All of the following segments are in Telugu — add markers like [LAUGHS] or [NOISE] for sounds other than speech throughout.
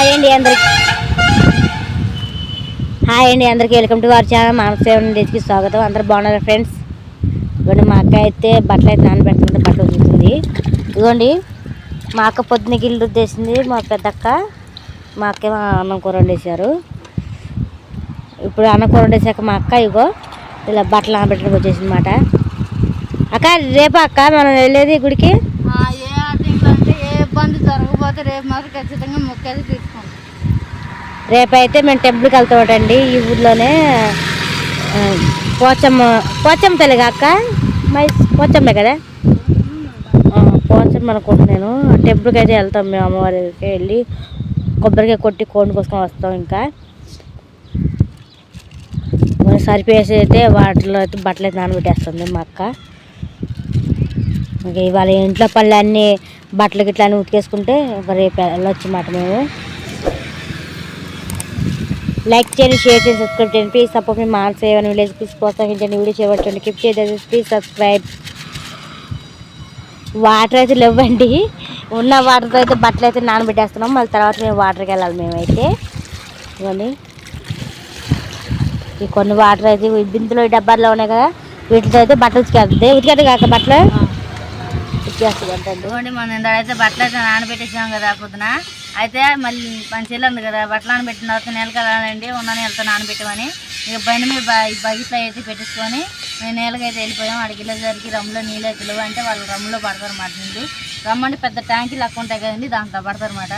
హాయ్ అండి అందరికి. హాయ్ అండి అందరికీ. వెల్కమ్ టు వారి ఛానల్ మానవ డేస్కి స్వాగతం. అందరు బాగున్నారు ఫ్రెండ్స్ ఇదిగోండి మా అక్క అయితే బట్టలు అయితే నానబెట్టుకుంటే బట్టలు చూస్తుంది ఇదిగోండి మా అక్క పొద్దున గిల్లు రుద్దేసింది మా పెద్దక్క మా అక్క అన్నం కూర వండేశారు. ఇప్పుడు అన్నం కూర వండేసాక మా అక్క ఇగో ఇలా బట్టలు నానబెట్టడానికి వచ్చేసింది అన్నమాట అక్క రేపు అక్క? మనం వెళ్ళేది గుడికి ఆ, ఏ ఆటంకులు అంటే ఏ ఇబ్బంది జరగకపోతే రేపు మాత్రం ఖచ్చితంగా మొక్కలు తీసుకోండి. రేపైతే మేము టెంపుల్కి వెళ్తామటండి ఈ ఊర్లోనే పోచమ్మ పోచమ్మ తల్లిగా అక్క? మై పోచమ్మే కదా? పోచమ్మ అనుకుంటున్నాను ఆ టెంపుల్కి అయితే వెళ్తాం మేము అమ్మవారికి వెళ్ళి కొబ్బరికాయ కొట్టి కోడిని కోసుకొని వస్తాం ఇంకా. సరిపేసి అయితే వాటిలో అయితే బట్టలు అయితే నానబెట్టేస్తుంది మా అక్క. ఇంకా ఇవాళ ఇంట్లో పళ్ళు అన్నీ బట్టలు గిట్ల అన్నీ ఉతికేసుకుంటే ఒక రేపు వెళ్ళొచ్చు అన్నమాట మేము. లైక్ చేయండి షేర్ చేయండి సబ్స్క్రైబ్ చేయండి. ప్లీజ్ సపోర్ట్ మీ మాన్స్ ఏమైనా విలేజ్ ప్లీజ్ ప్రోత్సహించండి వీడియో చేయబట్టండి కిప్ చేయలేదు ప్లీజ్ సబ్స్క్రైబ్ వాటర్ అయితే లేవండి. ఉన్న వాటర్తో అయితే బట్టలు అయితే నానబెట్టేస్తున్నాం. మళ్ళీ తర్వాత మేము వాటర్కి వెళ్ళాలి మేమైతే. ఇవ్వండి. ఈ కొన్ని వాటర్ అయితే బిందులో డబ్బాల్లో ఉన్నాయి కదా వీటితో అయితే బట్టలు ఉతికేస్తుంది ఉతికేది కాక బట్టలు? చేస్తుంది అంటే మనం ఇందైతే బట్టలు అయితే నానబెట్టేసాం కదా పొద్దున. అయితే మళ్ళీ మన ఉంది కదా బట్టలు నానబెట్టిన తర్వాత నెలకెళ్ళాలండి ఉన్నాను వెళ్తా నానబెట్టమని. ఇక బండి మీద బ- బకెట్లో అయితే పెట్టేసుకొని మేము నేలకైతే అయితే వెళ్ళిపోయాం. అడిగి వెళ్ళేసరికి రమ్ములో నీళ్ళు అయితే లేవు అంటే వాళ్ళు రమ్ములో పడతారు అన్నమాట నీళ్ళు రమ్మంటే పెద్ద ట్యాంకీ లెక్క ఉంటాయి కదండి దాంట్లో పడతారు అనమాట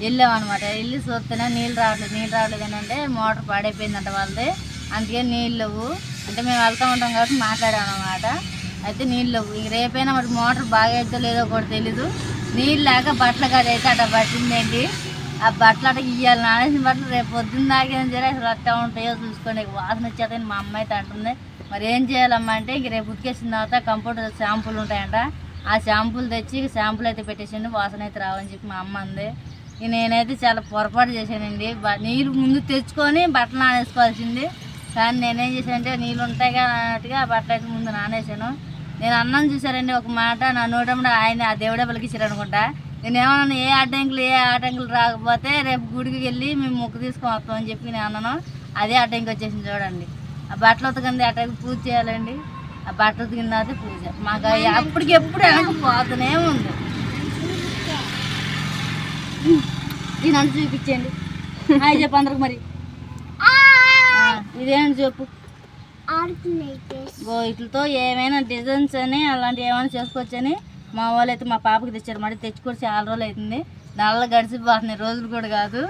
వెళ్ళాం అనమాట వెళ్ళి చూస్తేనే నీళ్ళు రావట్లేదు నీళ్ళు రావట్లేదు అని అంటే మోటార్ పాడైపోయిందంట వాళ్ళది. అందుకే నీళ్ళు లేవు. అంటే మేము వెళ్తూ ఉంటాం కాబట్టి మాట్లాడాం అనమాట అయితే నీళ్ళు ఇంక రేపైనా మరి మోటార్ బాగా అవుతుందో లేదో కూడా తెలీదు. నీళ్ళు లేక బట్టలు కాదు అయితే అట్లా పట్టిందండి. ఆ బట్టలు అట్లా ఇవ్వాలి నానేసిన బట్టలు రేపు పొద్దున్న దాకేం సరే అసలు అట్లా ఉంటాయో చూసుకోండి. వాసన వచ్చేదని మా అమ్మ అయితే అంటుంది మరి ఏం చేయాలమ్మా? అంటే ఇంక రేపు ఉతికేసిన తర్వాత కంప్యూటర్ షాంపూలు ఉంటాయంట. ఆ షాంపూలు తెచ్చి షాంపూలు అయితే పెట్టేసండి వాసన అయితే రావని చెప్పి మా అమ్మ అంది. ఇక నేనైతే చాలా పొరపాటు చేశానండి. నీరు ముందు తెచ్చుకొని బట్టలు నానేసుకోవాల్సింది. కానీ నేనేం చేశానంటే నీళ్ళు ఉంటాయి కదా అన్నట్టుగా ఆ బట్టలు అయితే ముందు నానేసాను నేను అన్నం చూసారండి ఒక మాట నా నోటముడు ఆయన ఆ దేవుడే పలికిచ్చారు అనుకుంటా నేను ఏమన్నా ఏ అడ్డంకులు ఏ ఆటంకులు రాకపోతే రేపు గుడికి వెళ్ళి మేము మొక్కు తీసుకొని వస్తాం అని చెప్పి నేను అన్నాను. అదే అడ్డంకి వచ్చేసింది చూడండి. ఆ బట్టలు ఉతకంది అడ్డంకి పూజ చేయాలండి. ఆ బట్టలు ఉతికిన తర్వాత పూజ. మాకు అప్పటికెప్పుడు వెనక పోతూనే ఉంది. దీని అంత చూపించండి. హాయ్ చెప్పు అందరికి మరి. ఆ, ఇదేంటి చెప్పు? గో వీటితో ఏమైనా డిజైన్స్ అని అలాంటివి ఏమైనా చేసుకోవచ్చని మా వాళ్ళు అయితే మా పాపకి తెచ్చారు. మరి తెచ్చుకొని చాలా రోజులు అవుతుంది నల్ల గడిచిపోతున్నాయి. రోజులు కూడా కాదు.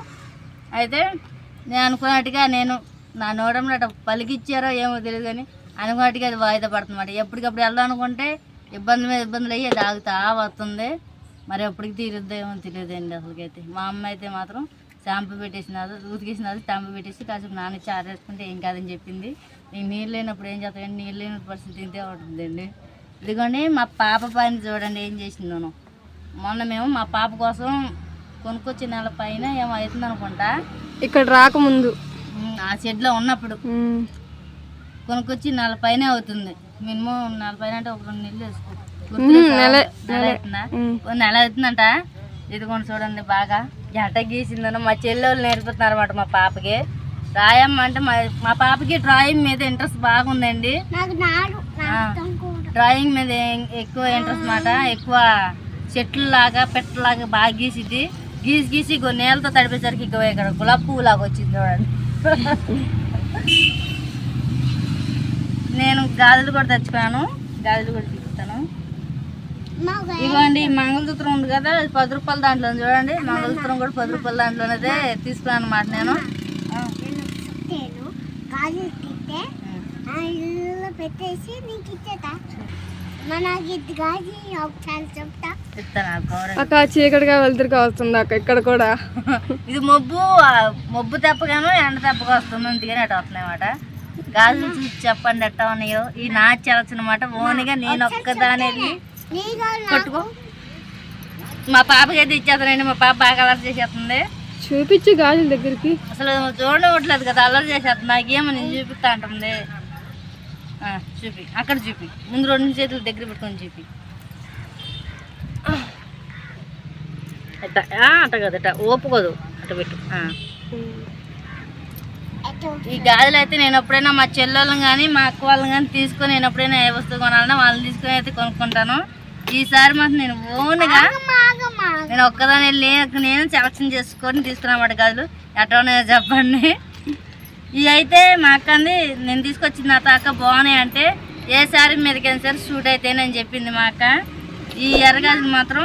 అయితే నేను అనుకున్నట్టుగా నేను నా నోడంలో అట్లా పలికిచ్చారో ఏమో తెలియదు కానీ అనుకున్నట్టుగా అది వాయిదా పడుతుంది ఎప్పటికప్పుడు వెళ్ళాలనుకుంటే ఇబ్బంది మీద ఇబ్బందులు అయ్యి అది ఆగుతా వస్తుంది. మరి ఎప్పటికి తీరుద్దో ఏమో తెలియదండి అసలుకైతే. మా అమ్మ అయితే మాత్రం షాంపూ పెట్టేసినారు ఉతికేసినారు షాంపూ పెట్టేసి కాసేపు నాన్న చారేసుకుంటే ఏం కాదని చెప్పింది. నీళ్ళు లేనప్పుడు ఏం చేస్తాను నీళ్ళు లేని పరిస్థితి ఇంతే ఉంటుందండి ఇదిగోండి మా పాప పని చూడండి ఏం చేసిందోను మొన్న మేము మా పాప కోసం కొనుక్కొచ్చిన నెల పైన ఏమో అవుతుంది అనుకుంటా. ఇక్కడ రాకముందు. ఆ షెడ్లో ఉన్నప్పుడు. కొనుక్కొచ్చి నెల పైన అవుతుంది. మినిమం నెల పైన అంటే ఒక రెండు నెలలు వేసుకో. నెల నెల అవుతుందా? నెల అవుతుందంట. ఇదిగోండి చూడండి బాగా. ఎట్ట గీసిందనో మా చెల్లె వాళ్ళు నేర్పుతున్నారు అనమాట మా పాపకి. రాయమ్మ అంటే మా పాపకి డ్రాయింగ్ మీద ఇంట్రెస్ట్ బాగుందండి. డ్రాయింగ్ మీద ఎక్కువ ఇంట్రెస్ట్ మాట ఎక్కువ చెట్లు లాగా పెట్టలాగా బాగా గీసిద్ది. గీసి గీసి నేలతో తడిపేసరికి ఇగో ఇక్కడ గులాబీ పువ్వు లాగా వచ్చింది చూడండి. నేను గాజులు కూడా తెచ్చుకున్నాను గాజులు కూడా చూపిస్తాను ఇవ్వండి మంగళసూత్రం ఉంది కదా పది రూపాయల దాంట్లో చూడండి. మంగళసూత్రం కూడా పది రూపాయల దాంట్లోనే తీసుకున్నాను అనమాట నేను. పెట్టేసి నీకు ఇచ్చేదా మనకి గాజి ఒకసారి చెప్తా. ఇస్తాను ఆ కవర్ అక్క చీకటిగా వెళ్తురుగా వస్తుంది అక్క ఇక్కడ కూడా. [LAUGHS] ఇది మొబ్బు ఆ, మొబ్బు తెప్పగాను ఎండ తెప్పగా వస్తుంది అందుకని అటు వస్తున్నాయి అన్నమాట గాజులు చూసి చెప్పండి ఎట్టా ఉన్నాయో. ఈ నాచి అనమాట ఓన్గా నేను ఒక్కదాని వెళ్ళి నీ గాజు కొట్టుకో. మా పాపకి అయితే ఇచ్చేస్తానండి మా పాప బాగా అలర్ట్ చేసేస్తుంది. చూపించు గాజుల దగ్గరికి. అసలు చూడవట్లేదు కదా అల్లరి చేసేది. నాకేమో నేను చూపిస్తా అంటుంది. చూపి. అక్కడ చూపి. ముందు రెండు చేతులు దగ్గర పెట్టుకొని చూపి. అట్ట. అట్ట కదా అట్ట. ఓపుకోదు. అటు పెట్టు. ఈ గాజులు అయితే నేను ఎప్పుడైనా మా చెల్లెళ్ళని కానీ మా అక్క వాళ్ళని కానీ తీసుకొని నేను ఎప్పుడైనా ఏ వస్తువు కొనాలన్నా వాళ్ళని తీసుకొని అయితే కొనుక్కుంటాను. ఈసారి మాత్రం నేను ఓన్గా నేను ఒక్కదాని వెళ్ళి నేను సెలక్షన్ చేసుకొని తీసుకున్నామాట ఎట్లా ఉన్నాయో చెప్పండి. ఇవి అయితే మా అక్కంది నేను తీసుకొచ్చిన నా అక్క బాగున్నాయి అంటే ఏ శారీ మీదకైనా సరే షూట్ అయితేనని చెప్పింది మా అక్క. ఈ ఎర్రగాజులు మాత్రం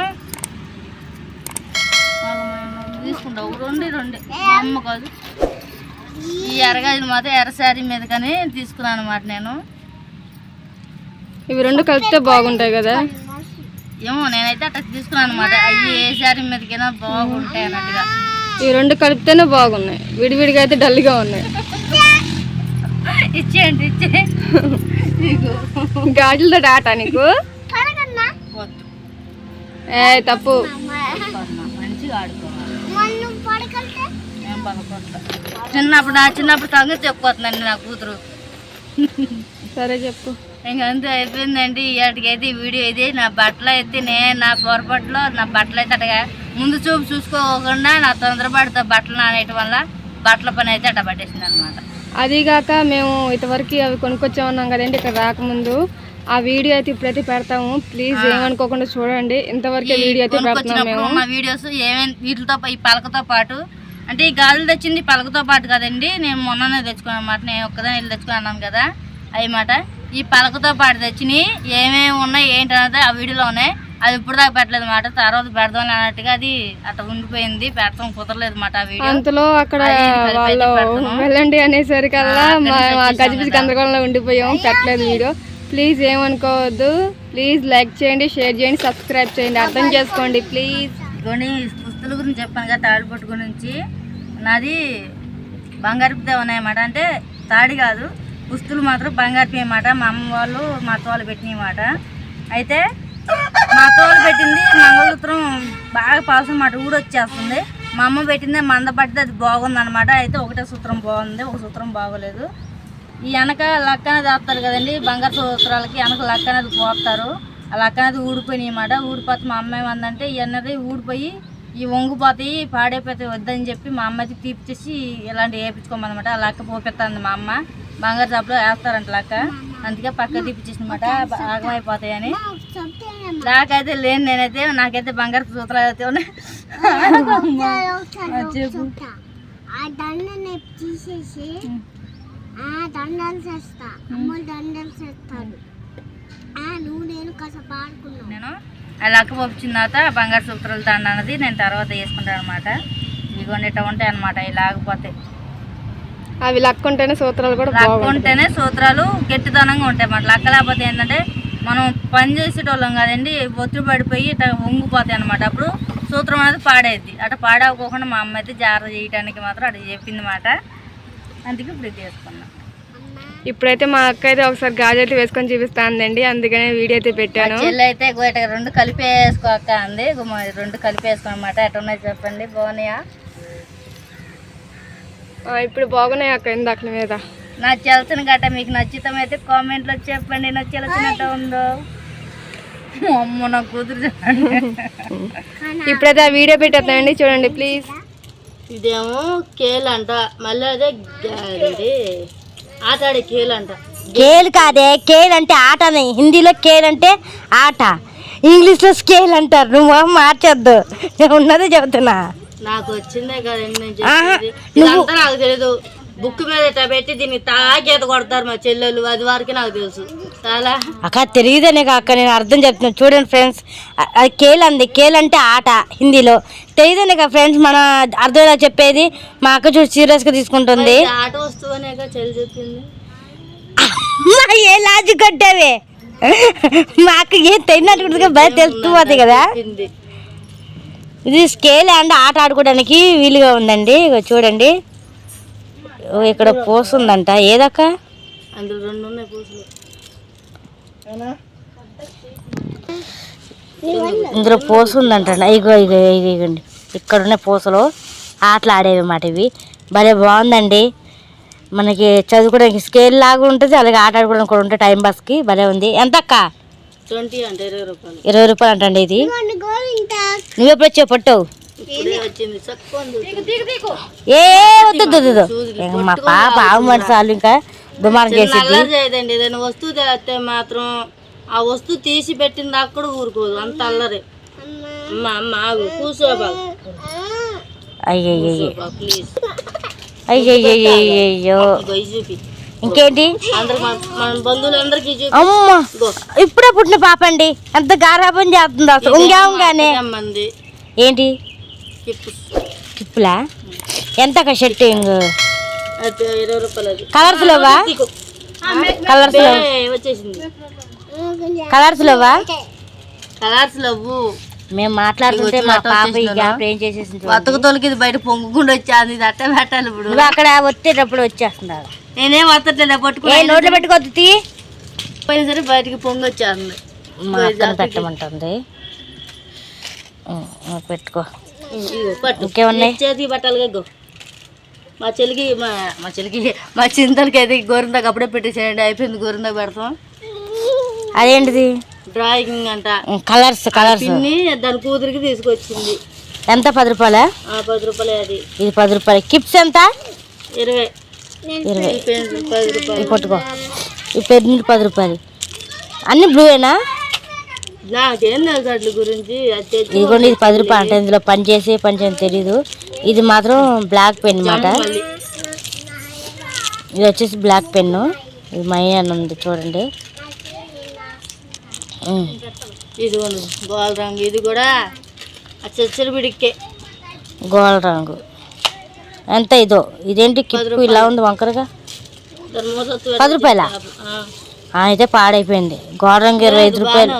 తీసుకుంటావు రెండు రెండు. అమ్మ కాదు ఈ ఎర్రగాజులు మాత్రం ఎర్ర శారీ మీద కానీ తీసుకున్నాను అనమాట నేను. ఇవి రెండు కలిపితే బాగుంటాయి కదా. ఏమో నేనైతే అట్లా తీసుకున్నాను అనమాట అవి ఏ శారీ మీదకైనా బాగుంటాయి అన్నట్టుగా. ఈ రెండు కలిపితేనే బాగున్నాయి. విడివిడిగా అయితే డల్గా ఉన్నాయి. ఇచ్చేయండి ఇచ్చే గాజులతో డాటా నీకు? వద్దు. ఏ తప్పు. మంచిగా ఆడుకోవాలి. చిన్నప్పుడు నా చిన్నప్పుడు సంగతి చెప్పుకోతుందండి నా కూతురు. సరే చెప్పు. ఇంకా అంతే అయిపోయిందండి. ఇవాటికైతే ఈ వీడియో ఇది. నా బట్టలు అయితే నేను నా పొరపాటులో నా బట్టలు అయితే అట్టగా ముందు చూపు చూసుకోకుండా నా తొందరపాటుతో బట్టలు నానేయటం వల్ల బట్టల పని అయితే అట్ట పట్టేసింది అనమాట అదిగాక మేము ఇంతవరకు అవి కొనుక్కొచ్చామన్నాం కదండి ఇక్కడ రాకముందు. ఆ వీడియో అయితే ఇప్పుడైతే పెడతాము. ప్లీజ్ ఏమనుకోకుండా చూడండి. ఇంతవరకే వీడియో అయితే కొనుక్కొచ్చినప్పుడు మేము. మా వీడియోస్ ఏమేమి వీటితో ఈ పలకతో పాటు అంటే ఈ గాజులు తెచ్చింది పలకతో పాటు కదండి. నేను మొన్ననే తెచ్చుకున్నాను అనమాట నేను ఒక్కదాని వెళ్ళి తెచ్చుకున్నాను కదా. అవి మాట ఈ పలకతో పాటు తెచ్చినాయి ఏమేమి ఉన్నాయి ఏంటి అన్నది ఆ వీడియోలో ఉన్నాయి. అది ఇప్పుడు దాకా పెట్టలేదు మాట. తర్వాత పెడదాం అన్నట్టుగా అది అట్లా ఉండిపోయింది. పెట్టడం కుదరలేదు మాట అంతలో అక్కడ వాళ్ళు. వెళ్ళండి అనేసరికల్లా వచ్చేసాం గజిబిజి. గందరగోళంలో ఉండిపోయాం. పెట్టలేదు వీడియో. ప్లీజ్ ఏమనుకోవద్దు. ప్లీజ్ లైక్ చేయండి షేర్ చేయండి సబ్స్క్రైబ్ చేయండి. అర్థం చేసుకోండి ప్లీజ్ ఈ పుస్తల గురించి చెప్పాను కదా తాడిపట్టు గురించి. నాది బంగారుపుదే ఉన్నాయన్నమాట అంటే తాడి కాదు దుస్తులు మాత్రం బంగారుపి అన్నమాట మా అమ్మ వాళ్ళు మా తోలు పెట్టినమాట అయితే మా తోలు పెట్టింది మంగళసూత్రం బాగా పాసం మాట ఊడొచ్చేస్తుంది మా అమ్మ పెట్టింది మంద పడితే అది బాగుందనమాట అయితే ఒకటే సూత్రం బాగుంది ఒక సూత్రం బాగోలేదు. ఈ వెనక లక్క అనేది వేస్తారు కదండి బంగారు సూత్రాలకి వెనక లక్క అనేది పోస్తారు. ఆ లక్క అనేది ఊడిపోయినాయి అన్నమాట ఊడిపోతే మా అమ్మ ఏమందంటే ఇవన్నది ఊడిపోయి ఈ వంగిపోతాయి పాడైపోతాయి వద్దని చెప్పి మా అమ్మ అయితే తీపిచ్చేసి ఇలాంటి వేయించుకోమన్నమాట. లక్క పోపెత్తాంది మా అమ్మ. బంగారు షాప్లో వేస్తారంట లక్క. అందుకే పక్క తీపిచ్చేసినమాట ఆగమైపోతాయని. నాకైతే లేని నేనైతే నాకైతే బంగారు సూత్రాలు అయితే ఉన్నాయి. చెప్పు. ఆ దండని తీసేసి ఆ దండాలు చేస్తా. అమ్మ దండలు చేస్తారు. ఆ నువ్వు నేను లక్క పంపించిన తర్వాత బంగారు సూత్రాలు దండ అన్నది నేను తర్వాత వేసుకుంటాను అనమాట ఇదిగోండి ఇట్లా ఉంటాయి అనమాట ఇవి లాగపోతే. అవి లక్ ఉంటేనే సూత్రాలు కూడా లక్క ఉంటేనే సూత్రాలు గట్టిదనంగా ఉంటాయి అన్నమాట. లక్క లేకపోతే ఏంటంటే మనం పని చేసేటోళ్ళం కదండి ఒత్తిడి పడిపోయి ఇట్లా వంగిపోతాయి అనమాట అప్పుడు సూత్రం అనేది పాడేది అట్లా పాడవకోకుండా మా అమ్మ అయితే జాగ్రత్త చేయడానికి మాత్రం అట్లా చెప్పింది మాట. అందుకే ఇప్పుడు చేసుకున్నాం ఇప్పుడైతే మా అక్క అయితే ఒకసారి గాజు అయితే వేసుకొని చూపిస్తాందండి అందుకనే వీడియో అయితే పెట్టాను. అయితే రెండు కలిపేసుకో అక్క అంది. రెండు కలిపేసుకో అనమాట ఎట్లా ఉన్నాయి చెప్పండి. బాగున్నాయా? ఇప్పుడు బాగున్నాయి అక్క ఇందాక మీద? నా చెలసిన గట్ట మీకు నచ్చితం అయితే కామెంట్లో చెప్పండి. నా చెలసినట్టు ఉందో? అమ్మ నా కూతురు ఇప్పుడైతే ఆ వీడియో పెట్టేస్తానండి చూడండి ప్లీజ్ ఇదేమో కేల్ అంట. మళ్ళీ అదే కేల్ అంట. కేల్ కాదే కేల్ అంటే ఆట అని. హిందీలో కేల్ అంటే ఆట. ఇంగ్లీష్లో స్కేల్ అంటారు. నువ్వు మార్చొద్దు. నేను ఉన్నదే చెబుతున్నా. నాకు వచ్చిందే కదండి నాకు తెలియదు బుక్ మీద పెట్టి దీన్ని తాగేత కొడతారు మా చెల్లెలు. అది వరకు నాకు తెలుసు. చాలా. అక్క తెలియదనే అక్క నేను అర్థం చెప్తున్నాను చూడండి ఫ్రెండ్స్ అది కేల్ అంది. కేల్ అంటే ఆట హిందీలో. తెలియదనే కదా ఫ్రెండ్స్ మన అర్థం చెప్పేది మా అక్క చూసి సీరియస్గా తీసుకుంటుంది. ఆట వస్తువు అనేక చెల్లి చెప్పింది. ఏ లాజిక్ కొట్టావే మా అక్క ఏం తెలియనట్టు బయట తెలుస్తుంది కదా? ఇది స్కేల్ అండ్ ఆట ఆడుకోవడానికి వీలుగా ఉందండి. చూడండి. ఇక్కడ పోస్తుందంట ఏదక్క? అందులో రెండు ఉన్నాయి పూసలు. ఇందులో పోస్తుందంట ఇగో ఇగో ఇగో ఇగోండి. ఇక్కడ ఉన్న పూసలు. ఆటలు ఆడేవి మాట ఇవి. భలే బాగుందండి. మనకి చదువుకోవడానికి స్కేల్ లాగా ఉంటుంది అలాగే ఆట ఆడుకోవడానికి కూడా ఉంటుంది టైం పాస్కి భలే ఉంది. ఎంత అక్క ట్వంటీ అంటే ఇరవై రూపాయలు. ఇరవై రూపాయలు అంటండి ఇది. గోవింద. నువ్వు ఎప్పుడు వచ్చావు పట్టు. ఇప్పుడే వచ్చింది చక్కని ఏ వద్దు మా పాప ఆవు మనుషులు ఇంకా దుమారం చేసేది చేయదండి. ఏదైనా వస్తువు తెస్తే మాత్రం ఆ వస్తువు తీసి పెట్టింది అక్కడ ఊరుకోదు. అంత అల్లరి. అమ్మ అమ్మ ఆగు కూర్చోబా అయ్యయ్యో ప్లీజ్ అయ్యయ్యో గొయ్యి చూపి. ఇంకేంటి? అందరు మన మన బంధువులందరికీ చూపి. అమ్మ! ఇగో. ఇప్పుడే పుట్టిన పాప అండి. ఎంత గారాబం చేస్తుంది అసలు. ఉంగా ఉంగానే. ఏంటి? టిప్పులా ఎంత ఒక షర్ట్ అయితే ఇరవై రూపాయలు అది. కలర్స్ లేవా. కలర్స్ లేవా వచ్చేసింది. కలర్స్ లేవా? కలర్స్ లవ్వు మేము మాట్లాడుతుంటే మా పాప ఈ గ్యాప్ ఏం చేసేసింది. బతుకు తొలికి ఇది బయట పొంగుకుండా వచ్చేది ఇది అట్టే పెట్టాలి ఇప్పుడు. నువ్వు అక్కడ వచ్చేటప్పుడు వచ్చేస్తున్నారు. నేనేం వస్తట్లేదు ఏ పట్టుకుని నోట్లో పెట్టుకోవద్దు తీ పోయిన సరే బయటికి పొంగి వచ్చేస్తుంది మా పెట్టమంటుంది. పెట్టుకో. ఇంకేమున్నాయి? గో మా చెల్లికి మా మా చెల్లికి మా చింతలకి అయితే గోరిందాక అప్పుడే పెట్టేసేయండి. అయిపోయింది గోరిందాక పెడతాం. అదేంటిది? డ్రాయింగ్ అంట. Colours colours. దాని కూతురికి తీసుకొచ్చింది. ఎంత? పది రూపాయలా? ఆ పది రూపాయలు అది. ఇది పది రూపాయలు. కిప్స్ ఎంత? ఇరవై. ఇరవై. పట్టుకో ఈ పెన్నులు పది రూపాయలు. అన్ని బ్లూయేనా? నాకేం తెలుసు గురించి. ఇదిగోండి ఇది పది రూపాయలు అంటే ఇందులో పని చేసి పని చేయని తెలీదు. ఇది మాత్రం బ్లాక్ పెన్ అన్నమాట. మళ్ళీ ఇది వచ్చేసి బ్లాక్ పెన్ను. ఇది మై అని ఉంది చూడండి. ఉం. ఇది ఉంది గోల్ రంగు. ఇది కూడా బిడికే గోల రంగు. ఎంత ఇదో? ఇదేంటి కిప్పు ఇలా ఉంది వంకరగా? పది రూపాయల? అయితే పాడైపోయింది. గోడ రంగు ఇరవై ఐదు రూపాయలు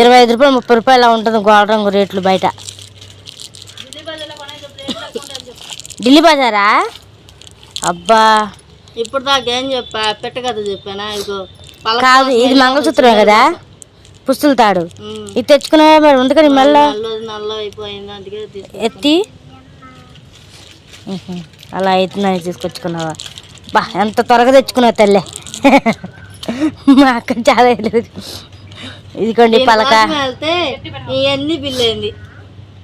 ఇరవై ఐదు రూపాయలు ముప్పై రూపాయలు అలా ఉంటుంది గోడ రంగు రేట్లు బయట? ఢిల్లీ బజారా? అబ్బా. ఇప్పుడు దాకా ఏం చెప్పా? పెట్ట కథ చెప్పానా? పలక కాదు ఇది మంగళసూత్రమే కదా? పుస్తుల తాడు. ఇది తెచ్చుకునే మరి? ఉంది అందుకే తీసు ఎత్తి? అలా అవుతుందని తీసుకొచ్చుకున్నావా? బా ఎంత త్వరగా తెచ్చుకున్నావు తల్లే. మా అక్క చాలా తెలియదు ఇదిగోండి పలక. ఇవన్నీ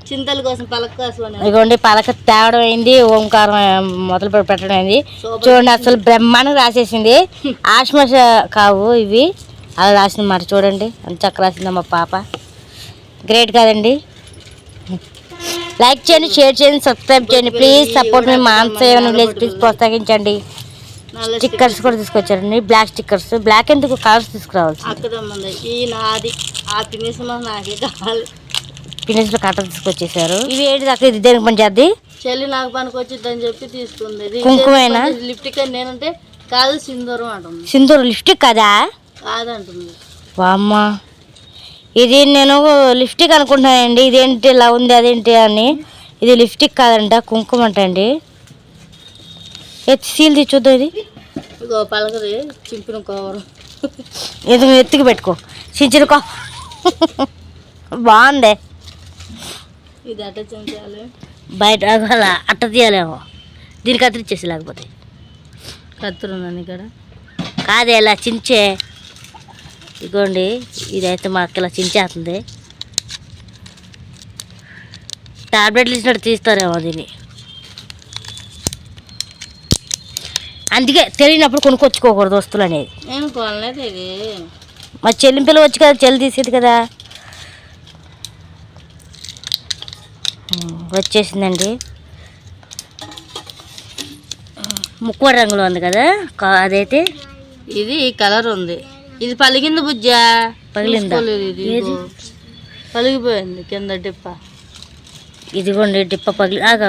చింతల కోసం పలక ఇదిగోండి పలక తేవడం అయింది ఓంకారం మొదలు పెట్టడం అయింది. చూడండి అసలు బ్రహ్మాండంగా రాసేసింది. ఆశ్మశ కావు ఇవి. అలా రాసింది మాట చూడండి. ఎంత చక్కగా రాసింది మా పాప. గ్రేట్ కదండి. లైక్ చేయండి షేర్ చేయండి సబ్స్క్రైబ్ చేయండి. ప్లీజ్ సపోర్ట్ మీ మాన్సేవన్ విలేజ్ ప్లీజ్ ప్రోత్సహించండి. స్టిక్కర్స్ కూడా తీసుకొచ్చారండి బ్లాక్ స్టిక్కర్స్ బ్లాక్ ఎందుకు? కలర్స్ తీసుకురావాల్సి అక్కదమ్మంది. ఈ నాది ఆ పినిసం నాకే కావాలి ఫినిష్లో కట్ట తీసుకొచ్చేసారు. ఇవి ఏంటి అక్కడ ఇది దేనికి పని చేద్ది? చెల్లి నాకు పనికి వచ్చిందని చెప్పి తీసుకుంది. కుంకుమేనా? లిఫ్ట్ అని నేనంటే కాదు సింధూరం అంటుంది. సింధూర్ లిప్స్టిక్ కదా? కాదంటుంది. వామ్మ. ఇది నేను లిప్స్టిక్ అనుకుంటున్నానండి. ఇదేంటి ఇలా ఉంది అదేంటి అని. ఇది లిప్స్టిక్ కాదంట కుంకుమ అంట అండి ఎత్తి సీల్ తీసి చూద్దాం ఇది పలకది చింపిన కవరు ఇది ఎత్తికి పెట్టుకో. చించిరుకో బాగుంది. ఇది అట్ట చించాలి. బయట అలా అట్ట తీయాలేమో. దీనికి కత్తిరిచ్చేసి లేకపోతే. కత్తురు ఉందని ఇక్కడ కాదే ఇలా చించే. ఇగోండి ఇదైతే మాకు ఇలా చించేస్తుంది. టాబ్లెట్లు ఇచ్చినట్టు తీస్తారేమో దీన్ని. అందుకే తెలియనప్పుడు కొనుక్కొచ్చుకోకూడదు వస్తువులు అనేది. కొనలేదు ఇది. మా చెల్లింపులు వచ్చి కదా చెల్లి తీసేది కదా. వచ్చేసిందండి. ముక్కువ రంగులో ఉంది కదా అదైతే? ఇది ఈ కలర్ ఉంది. ఇది పలిగింది బుజ్జా? పగిలిందా? పలిగిపోయింది కింద డిప్ప. ఇదిగోండి డిప్ప పగిలి ఆగా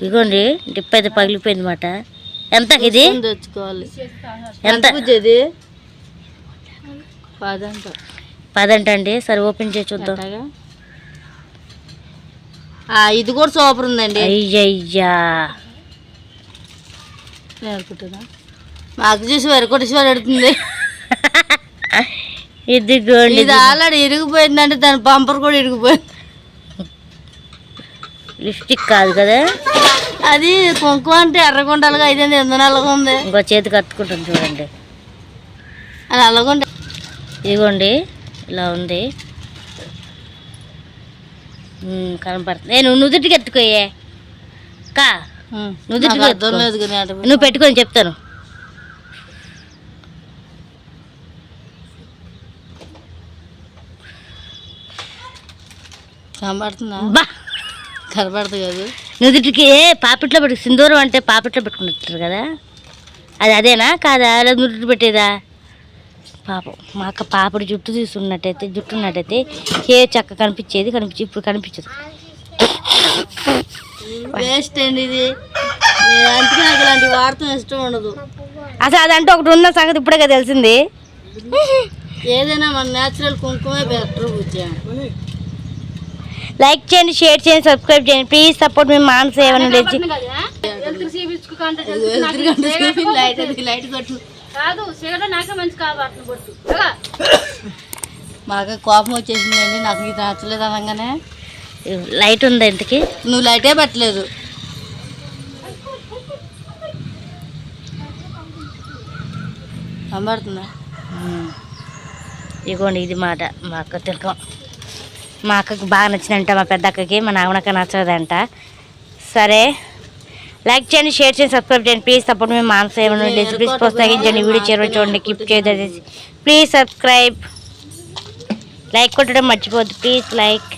ఇదిగోండి డిప్ప అయితే పగిలిపోయింది మాట ఎంత ఇది? తెచ్చుకోవాలి. ఎంత ఇది? పదంట. పదంట అండి సరే ఓపెన్ చేసి చూద్దాం. ఇది కూడా సూపర్ ఉందండి. అయ్యయ్యా. మాకు చూసి వరకొట్టేశ్వర అడుగుతుంది [LAUGHS] ఇదిగోండి ఇది ఆల్రెడీ ఇరిగిపోయిందంటే దాని బంపర్ కూడా ఇరిగిపోయింది. లిప్స్టిక్ కాదు కదా? అది కుంకుమ అంటే ఎర్రగుండాలుగా అయితే ఎంత నల్లగా ఉంది ఇంకో చేతి కట్టుకుంటుంది చూడండి. అది నల్లగుండ. ఇదిగోండి ఇలా ఉంది. కనపడుతుంది. నేను నుదుటికి ఎత్తుకోయే. కా నుదుటికి నువ్వు పెట్టుకొని చెప్తాను. కనబడుతుందా కనబడుతుంది కదా. నుదుటికి పాపిట్లో పెట్టు సింధూరం అంటే పాపిట్లో పెట్టుకుంటారు కదా? అది అదేనా? కాదా? లేదా నుదుటి పెట్టేదా? పాపం మా అక్క పాపడి జుట్టు తీసుకున్నట్టయితే జుట్టు ఉన్నట్టయితే ఏ చక్క కనిపించేది కనిపించి ఇప్పుడు కనిపించదు. వేస్ట్ అండి ఇది. అందుకే నాకు ఇలాంటి వాడటం ఇష్టం ఉండదు. అసలు అదంటే ఒకటి ఉన్న సంగతి ఇప్పుడే కదా తెలిసింది. ఏదైనా మన న్యాచురల్ కుంకుమే బెటర్ లైక్ చేయండి షేర్ చేయండి సబ్స్క్రైబ్ చేయండి. ప్లీజ్ సపోర్ట్ మీ మానస ఏమైనా లేచి. లైట్ అది లైట్ కొట్టు. కాదు చీకట్లో నాకే మంచి కాబడుతుంది బొట్టు మాకు కోపం వచ్చేసిందండి నాకు ఇది నచ్చలేదు అనగానే. లైట్ ఉంది ఇంతకి? నువ్వు లైటే పెట్టలేదు. కనబడుతుందా? ఉమ్. ఇదిగోండి ఇది మాట మా అక్క తిలకం. మా అక్కకి బాగా నచ్చినంట మా పెద్ద అక్కకి మా నాన్నక్క నచ్చదంట సరే. లైక్ చేయండి షేర్ చేయండి సబ్స్క్రైబ్ చేయండి. ప్లీజ్ సపోర్ట్ మీ మానస ఏమైనా ప్లీజ్ ప్రోత్సహించండి. వీడియో చేరువ చూడండి. కీప్ చేయదు ప్లీజ్ సబ్స్క్రైబ్ లైక్ కొట్టడం మర్చిపోద్దు ప్లీజ్ లైక్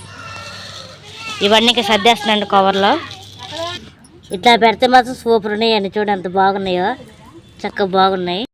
ఇవన్నీ ఇంకా సర్దేస్తున్నాండి కవర్లో ఇట్లా పెడితే మాత్రం సూపర్ ఉన్నాయండి చూడండి ఎంత బాగున్నాయో. చక్కగా బాగున్నాయి.